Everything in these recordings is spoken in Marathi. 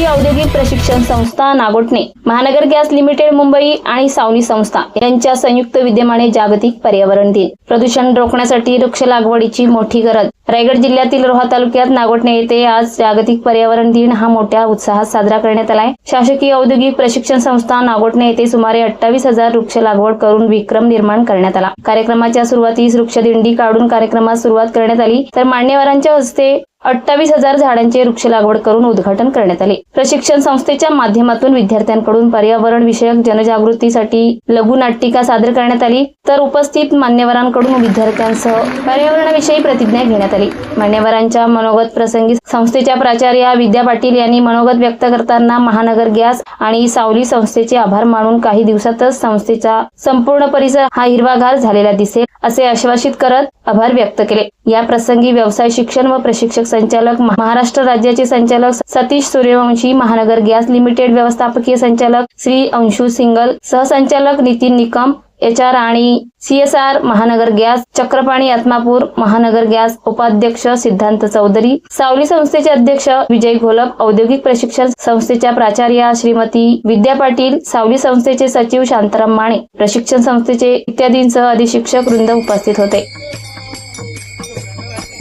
भारतीय औद्योगिक प्रशिक्षण संस्था नागोटणे महानगर गॅस लिमिटेड मुंबई आणि सावली संस्था यांच्या संयुक्त विद्यमाने जागतिक पर्यावरण दिन. प्रदूषण रोखण्यासाठी वृक्ष लागवडीची मोठी गरज. रायगड जिल्ह्यातील रोहा तालुक्यात नागोटणे येथे आज जागतिक पर्यावरण दिन हा मोठ्या उत्साहात साजरा करण्यात आलाय शासकीय औद्योगिक प्रशिक्षण संस्था नागोटणे येथे सुमारे अठ्ठावीस हजार वृक्ष लागवड करून विक्रम निर्माण करण्यात आला. कार्यक्रमाच्या सुरुवातीस वृक्षदिंडी काढून कार्यक्रमात सुरुवात करण्यात आली. तर मान्यवरांच्या हस्ते अठ्ठावीस हजार झाडांचे वृक्ष लागवड करून उद्घाटन करण्यात आले. प्रशिक्षण संस्थेच्या माध्यमातून विद्यार्थ्यांकडून पर्यावरण विषयक जनजागृतीसाठी लघुनाटिका सादर करण्यात आली. तर उपस्थित मान्यवरांकडून विद्यार्थ्यांसह पर्यावरणाविषयी प्रतिज्ञा घेण्यात आली. मान्यवरांच्या मनोगत प्रसंगी संस्थेच्या प्राचार्या विद्या पाटील यांनी मनोगत व्यक्त करताना महानगर गॅस आणि सावली संस्थेचे आभार मानून काही दिवसातच संस्थेचा संपूर्ण परिसर हा हिरवागार झालेला दिसेल असे आश्वासित करत आभार व्यक्त केले. या प्रसंगी व्यवसाय शिक्षण व प्रशिक्षक संचालक महाराष्ट्र राज्याचे संचालक सतीश सूर्यवंशी महानगर गॅस लिमिटेड व्यवस्थापकीय संचालक श्री अंशु सिंगल सहसंचालक नितीन निकम एच आर आणि CSR Mahanagar gas Chakrapani Atmapur Mahanagar gas उपाध्यक्ष सिद्धांत चौधरी सावली संस्थेचे अध्यक्ष विजय घोलप औद्योगिक प्रशिक्षण संस्थेच्या प्राचार्या श्रीमती विद्या पाटील सावली संस्थेचे सचिव शांताराम माने प्रशिक्षण संस्थेचे इत्यादींसह अधिशिक्षक वृंद उपस्थित होते.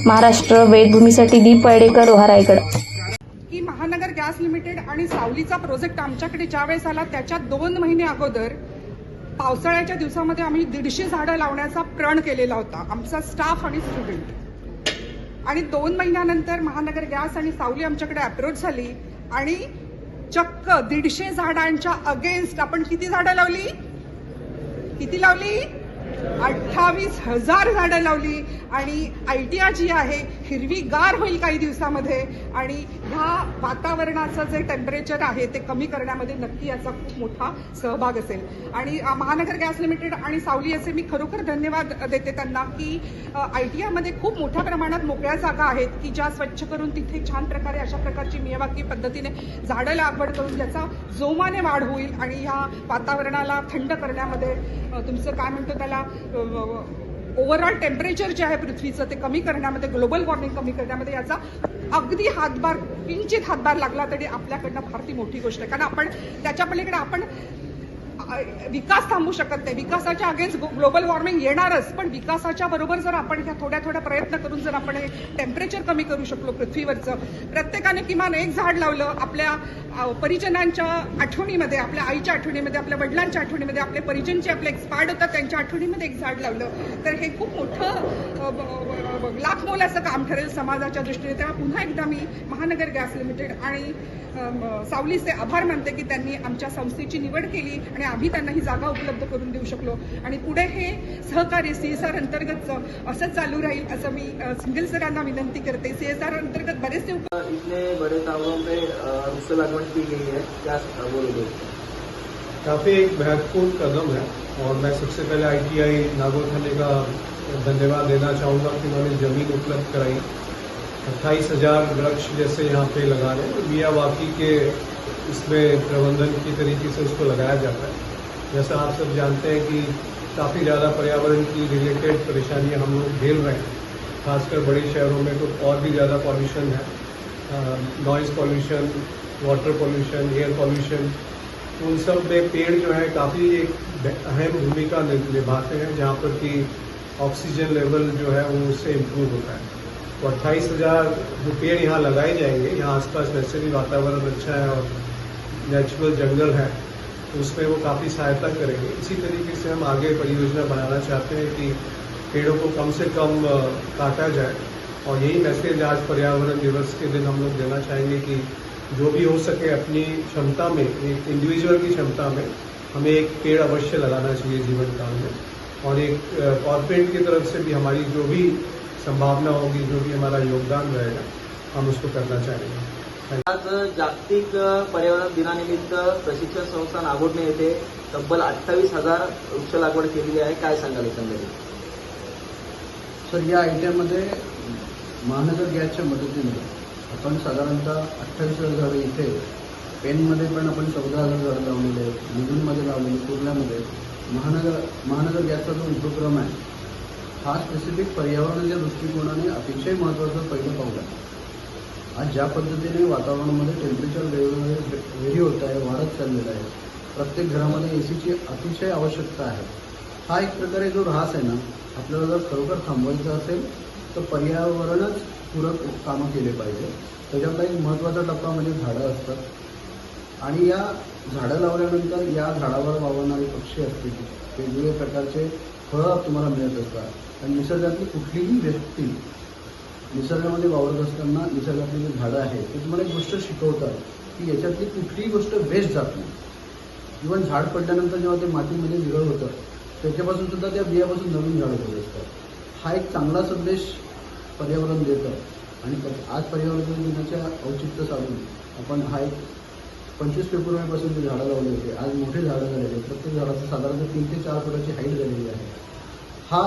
महाराष्ट्र वेदभूमीसाठी दीप पैडेकर रोहा रायगड की महानगर गॅस लिमिटेड आणि सावलीचा प्रोजेक्ट आमच्याकडे ज्या वेळेस आला त्याच्या दोन महिने अगोदर पावसाळ्याच्या दिवसामध्ये आम्ही दीडशे झाडं लावण्याचा प्रण केलेला होता आमचा स्टाफ आणि स्टुडंट आणि दोन महिन्यानंतर महानगर गॅस आणि सावली आमच्याकडे अप्रोच झाली आणि चक्क दीडशे झाडांच्या अगेन्स्ट आपण किती झाडं लावली? किती लावली? अठ्ठावीस हजार झाडं लावली आणि आयडिया जी आहे हिरवीगार होईल काही दिवसामध्ये आणि ह्या वातावरणाचं जे टेम्परेचर आहे ते कमी करण्यामध्ये नक्की याचा खूप मोठा सहभाग असेल. आणि महानगर गॅस लिमिटेड आणि सावली असे मी खरोखर धन्यवाद देते त्यांना की आयटीआयमध्ये खूप मोठ्या प्रमाणात मोकळ्या जागा आहेत की ज्या स्वच्छ करून तिथे छान प्रकारे अशा प्रकारची मियवाकी पद्धतीने झाडं लागवड करून ज्याचा जोमाने वाढ होईल आणि ह्या वातावरणाला थंड करण्यामध्ये तुमचं काय म्हणतो त्याला ओव्हरऑल टेम्परेचर जे आहे पृथ्वीचं ते कमी करण्यामध्ये ग्लोबल वॉर्मिंग कमी करण्यामध्ये याचा अगदी हातभार किंचित हातभार लागला तरी आपल्याकडनं फार ती मोठी गोष्ट आहे. कारण आपण त्याच्या पलीकडे आपण विकास थांबू शकत नाही. विकासाच्या अगेन्स्ट ग्लोबल वॉर्मिंग येणारच. पण विकासाच्या बरोबर जर आपण ह्या थोड्या थोड्या प्रयत्न करून जर आपण हे टेम्परेचर कमी करू शकलो पृथ्वीवरचं प्रत्येकाने किमान एक झाड लावलं. आपल्या परिजनांच्या आठवणीमध्ये आपल्या आईच्या आठवणीमध्ये आपल्या वडिलांच्या आठवणीमध्ये आपले परिजन जे आपले एक्सपायर्ड होतात त्यांच्या आठवणीमध्ये एक झाड लावलं. तर हे खूप मोठं लाख मोलाचं काम ठरेल समाजाच्या दृष्टीने. तेव्हा पुन्हा एकदा मी महानगर गॅस लिमिटेड आणि सावलीचे आभार मानते की त्यांनी आमच्या संस्थेची निवड केली आणि आम्ही त्यांना ही जागा उपलब्ध करून देऊ शकलो. आणि पुढे हे सहकार्य सीएसआर अंतर्गतचं असंच चालू राहील असं मी सिंगल सरांना विनंती करते. सीएसआर अंतर्गत बरेचसे उप इतने बड़े तालाबों में की गई है क्या बोलोगे काफ़ी एक महत्त्वपूर्ण कदम है और मैं सबसे पहले आईटीआई नागोरखंडे का धन्यवाद देना चाहूँगा कि उन्होंने ज़मीन उपलब्ध कराई। अट्ठाईस हजार वृक्ष जैसे यहाँ पे लगा रहे हैं। मियाँ वाकी के इसमें प्रबंधन की तरीके से उसको लगाया जाता है। जैसा आप सब जानते हैं कि काफ़ी ज़्यादा पर्यावरण की रिलेटेड परेशानियाँ हम लोग झेल रहे हैं। खासकर बड़े शहरों में तो और भी ज़्यादा पॉल्यूशन है। Noise pollution water pollution air pollution उन सब में पेड़ जो है काफ़ी एक अहम भूमिका निभाते हैं, जहाँ पर कि ऑक्सीजन लेवल जो है वो उससे इम्प्रूव होता है। तो अट्ठाईस हज़ार जो पेड़ यहाँ लगाए जाएँगे, यहाँ आसपास वैसे भी वातावरण अच्छा है और नेचुरल जंगल है तो उसमें वो काफ़ी सहायता करेंगे। इसी तरीके से हम आगे परियोजना बनाना चाहते हैं कि पेड़ों को कम से कम काटा जाए। और यही मैसेज आज पर्यावरण दिवस के दिन हम लोग देना चाहेंगे कि जो भी हो सके अपनी क्षमता में, एक इंडिविजुअल की क्षमता में, हमें एक पेड़ अवश्य लगाना चाहिए जीवन काल में। और एक कॉरपोरेट की तरफ़ से भी हमारी जो भी संभावना होगी, जो भी हमारा योगदान रहेगा, हम उसको करना चाहेंगे। आज जागतिक पर्यावरण दिनानिमित्त प्रशिक्षण संस्था नागोडणे येथे तब्बल अठ्ठावीस हजार वृक्ष लागवड केलेली आहे. काय सांगाल एकंदरीत? सर या आयडियामध्ये महानगर गॅसच्या मदतीने आपण साधारणतः अठ्ठावीस हजार झाडं इथे पेनमध्ये पण आपण चौदा हजार झाडं लावलेले आहेत निधूनमध्ये लावलेले कुर्ल्यामध्ये महानगर महानगर गॅसचा जो उपक्रम आहे हा स्पेसिफिक पर्यावरणाच्या दृष्टिकोनाने अतिशय महत्त्वाचं पहिलं पाऊल आहे. आज ज्या पद्धतीने वातावरणामध्ये टेम्परेचर वेगवेगळे व्हेरी होत आहे वाढत चाललेलं आहे प्रत्येक घरामध्ये ए सीची अतिशय आवश्यकता आहे. हा एक प्रकारे जो ऱ्हास आहे ना आपल्याला जर खरोखर थांबवायचा असेल तर पर्यावरणच पूरक कामं केले पाहिजे. त्याच्यातला एक महत्त्वाचा टप्पा म्हणजे झाडं असतात. आणि या झाडं लावल्यानंतर या झाडावर वावरणारे पक्षी असतील वेगवेगळ्या प्रकारचे फळं तुम्हाला मिळत असतात. आणि निसर्गातली कुठलीही व्यक्ती निसर्गामध्ये वावरत असताना निसर्गातली जी झाडं आहेत ते तुम्हाला एक गोष्ट शिकवतात की याच्यातली कुठलीही गोष्ट वेस्ट जात नाही. इवन झाड पडल्यानंतर जेव्हा ते मातीमध्ये विरळ होतं त्याच्यापासून सुद्धा त्या बियापासून नवीन झाडं होत असतात हा एक चांगला संदेश पर्यावरण देतं. आणि आज पर्यावरण दिनाच्या औचित्य साधून आपण हा एक पंचवीस फेब्रुवारीपासून जे झाडं लावले होते आज मोठे झाडं झालेले आहेत. प्रत्येक झाडाचं साधारणतः तीन ते चार फुटाची हाईट झालेली आहे. हा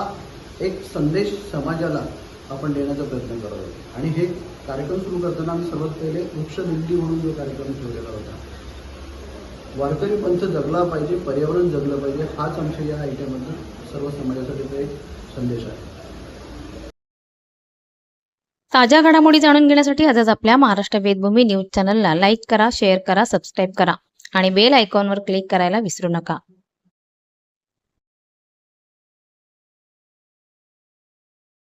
एक संदेश समाजाला आपण देण्याचा प्रयत्न करत आहोत आणि हे कार्यक्रम सुरू करताना आम्ही सर्वात पहिले वृक्ष दिंडी म्हणून जो कार्यक्रम ठेवलेला होता. वारकरी पंथ जगला पाहिजे पर्यावरण जगलं पाहिजे हाच आमच्या या आयट्यामधून सर्व समाजासाठीचा एक संदेश आहे. ताज्या घडामोडी जाणून घेण्यासाठी आजच आपल्या महाराष्ट्र वेदभूमी न्यूज चॅनलला लाईक करा शेअर करा सबस्क्राईब करा आणि बेल आयकॉनवर क्लिक करायला विसरू नका.